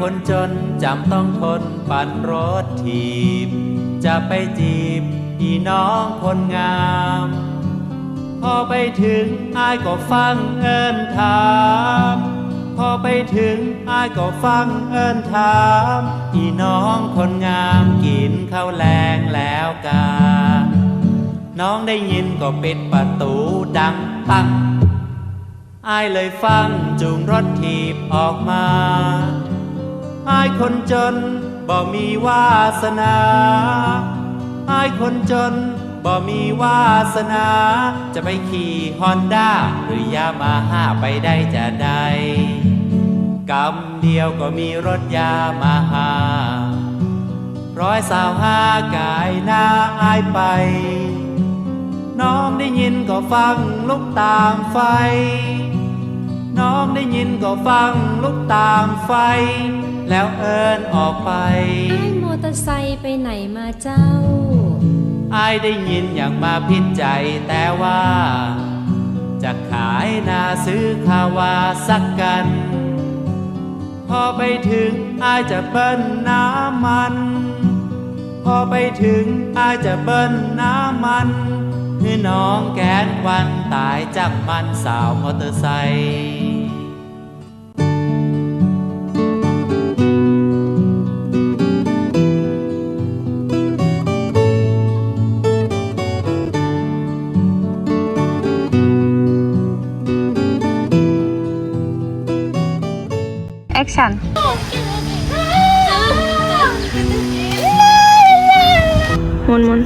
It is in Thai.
คนจนจำต้องทนปั่นรถถีบ จะไปจีบพี่น้องคนงาม พอไปถึงอายก็ฟังเอินถาม พอไปถึงอายก็ฟังเอินถามพี่น้องคนงามกินข้าวแรงแล้วกา น้องได้ยินก็ปิดประตูดังปังอายเลยฟังจูงรถถีบออกมา คนจนบ่มีวาสนาอายคนจนบ่มีวาสนา จะไปขี่ฮอนด้าหรือยามาฮ่าไปได้จะได้กำเดียวก็มีรถยามาฮ่าร้อยสาวห้ากายหน้าอายไป น้องได้ยินก็ฟังลุกตามไฟ น้องได้ยินก็ฟังลุกตามไฟ แล้วเอินออกไปไอ้ายมอเตอร์ไซค์ไปไหนมาเจ้า อายได้ยินอย่างมาพิดใจแต่ว่า จะขายนาซื้อคาวาสักกัน พอไปถึงอายจะเบิ้ลน้ำมัน พอไปถึงอายจะเบิ้ลน้ำมันคือน้องแกนวันตายจากมันสาวมอเตอร์ไซค์ অ্যাকশন। মন মন।